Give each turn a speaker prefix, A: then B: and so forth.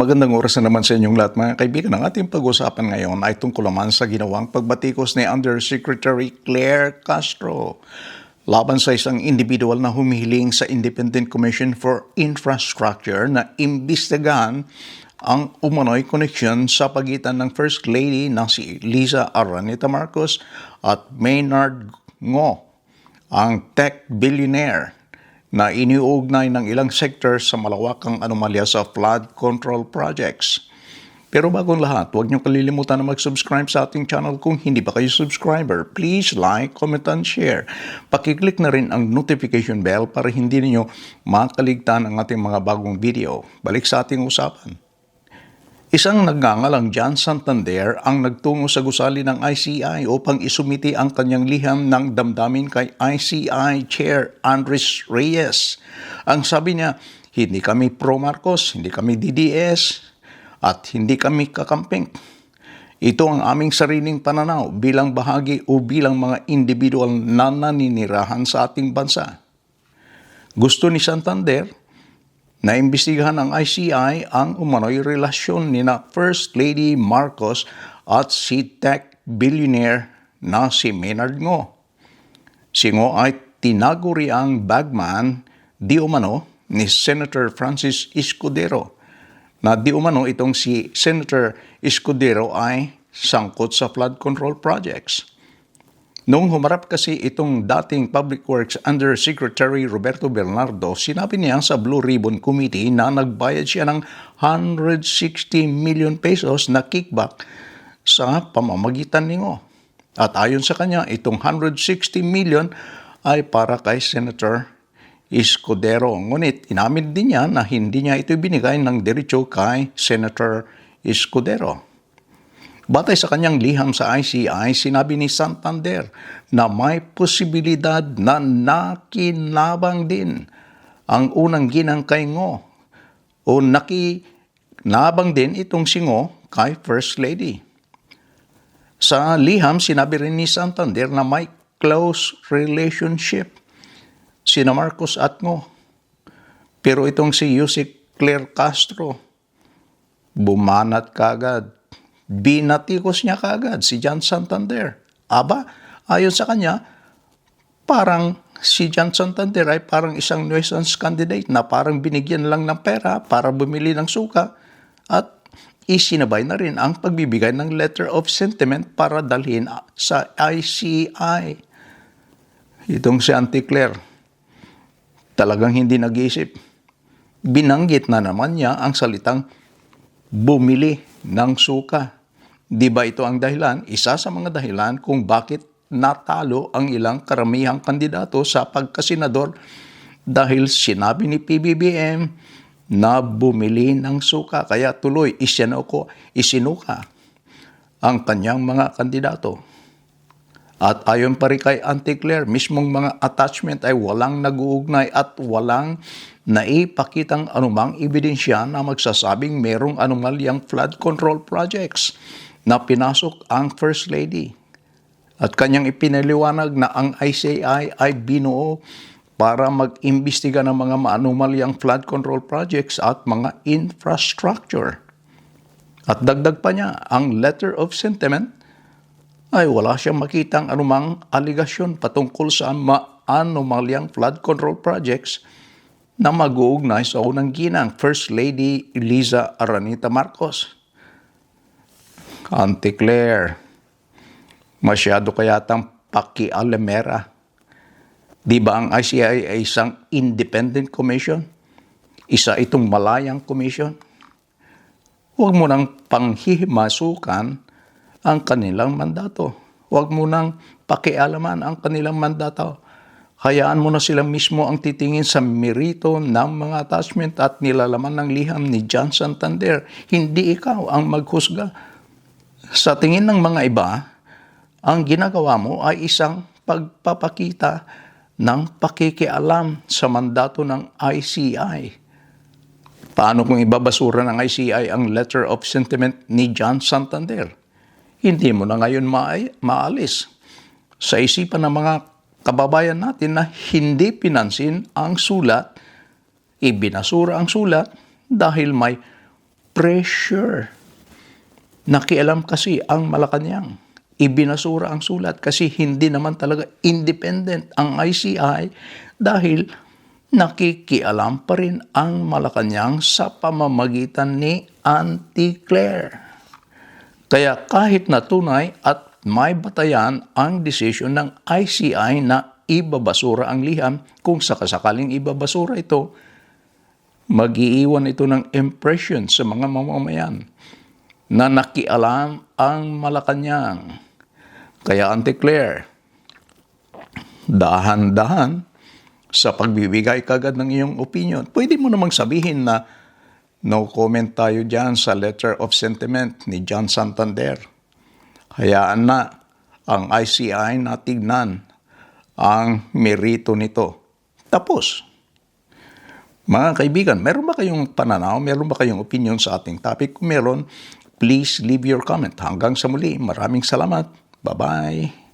A: Magandang oras na naman sa inyong lahat mga kaibigan. Ang ating pag-usapan ngayon ay tungkol naman sa ginawang pagbatikos ni Undersecretary Claire Castro laban sa isang individual na humihiling sa Independent Commission for Infrastructure na imbestigahan ang umano'y connection sa pagitan ng First Lady na si Liza Araneta Marcos at Maynard Ngo, ang tech billionaire na iniuugnay ng ilang sector sa malawakang anomalya sa flood control projects. Pero bago ang lahat, huwag niyo kalilimutan na mag-subscribe sa ating channel kung hindi pa kayo subscriber. Please like, comment, and share. Pakiclick na rin ang notification bell para hindi ninyo makaligtan ang ating mga bagong video. Balik sa ating usapan. Isang nagngangalang John Santander ang nagtungo sa gusali ng ICI upang isumiti ang kanyang liham ng damdamin kay ICI Chair Andres Reyes. Ang sabi niya, hindi kami pro-Marcos, hindi kami DDS, at hindi kami kakamping. Ito ang aming sariling pananaw bilang bahagi o bilang mga individual na naninirahan sa ating bansa. Gusto ni Santander Naimbestigahan ng ICI ang umano'y relasyon ni na First Lady Marcos at si tech billionaire na si Maynard Ngo. Si Ngo ay tinaguri ang bagman di umano ni Senator Francis Escudero na di umano itong si Senator Escudero ay sangkot sa flood control projects. Noong humarap kasi itong dating Public Works Under Secretary Roberto Bernardo, sinabi niya sa Blue Ribbon Committee na nagbayad siya ng 160 million pesos na kickback sa pamamagitan ni Ngo. At ayon sa kanya, itong 160 million ay para kay Senator Escudero. Ngunit inamin din niya na hindi niya ito binigay ng diretsyo kay Senator Escudero. Batay sa kanyang liham sa ICI, sinabi ni Santander na may posibilidad na nakinabang din ang unang ginang kay Ngo o nakinabang din itong si Ngo kay First Lady. Sa liham, sinabi rin ni Santander na may close relationship sina Marcos at Ngo. Pero itong si Yusik Claire Castro, bumanat kagad binatikos niya kaagad si John Santander. Aba, ayon sa kanya, parang si John Santander ay parang isang nuisance candidate na parang binigyan lang ng pera para bumili ng suka at isinabay na rin ang pagbibigay ng letter of sentiment para dalhin sa ICI. Itong si Auntie Claire, talagang hindi nag-iisip. Binanggit na naman niya ang salitang bumili ng suka. Di ba ito ang dahilan? Isa sa mga dahilan kung bakit natalo ang ilang karamihang kandidato sa pagkasenador dahil sinabi ni PBBM na bumili ng suka. Kaya tuloy isinuko, isinuka ang kanyang mga kandidato. At ayon pa rin kay Auntie Claire, mismong mga attachment ay walang nag-uugnay at walang naipakitang anumang ebidensya na magsasabing merong anomalyang flood control projects na pinasok ang First Lady. At kanyang ipinaliwanag na ang ICI ay binuo para mag-imbestiga ng mga maanumalyang flood control projects at mga infrastructure. At dagdag pa niya, ang letter of sentiment ay wala siyang makitang anumang aligasyon patungkol sa maanumalyang flood control projects na mag-uugnay sa unang ginang First Lady Eliza Aranita Marcos. Auntie Claire, masyado kayatang pakialamera. Di ba ang ICI ay isang independent commission? Isa itong malayang commission? Huwag mo nang panghihimasukan ang kanilang mandato. Huwag mo nang pakialaman ang kanilang mandato. Hayaan mo na sila mismo ang titingin sa merito ng mga attachment at nilalaman ng liham ni John Santander. Hindi ikaw ang maghusga sa tingin ng mga iba, ang ginagawa mo ay isang pagpapakita ng pakikialam sa mandato ng ICI. Paano kung ibabasura ng ICI ang letter of sentiment ni John Santander? Hindi mo na ngayon ma- maalis sa isipan ng mga kababayan natin na hindi pinansin ang sulat, ibinasura ang sulat dahil may pressure. Nakialam kasi ang Malacanang. Ibinasura ang sulat kasi hindi naman talaga independent ang ICI dahil nakikialam pa rin ang Malacanang sa pamamagitan ni Auntie Claire. Kaya kahit na tunay at may batayan ang desisyon ng ICI na ibabasura ang liham, kung sakasakaling ibabasura ito, mag-iiwan ito ng impression sa mga mamamayan na nakialam ang Malacanang. Kaya Auntie Claire, dahan-dahan sa pagbibigay kagad ng iyong opinion. Pwede mo namang sabihin na no comment tayo dyan sa letter of sentiment ni John Santander. Hayaan na ang ICI na tignan ang merito nito. Tapos, mga kaibigan, meron ba kayong pananaw, meron ba kayong opinion sa ating topic? Kung meron, please leave your comment. Hanggang sa muli, maraming salamat. Bye-bye.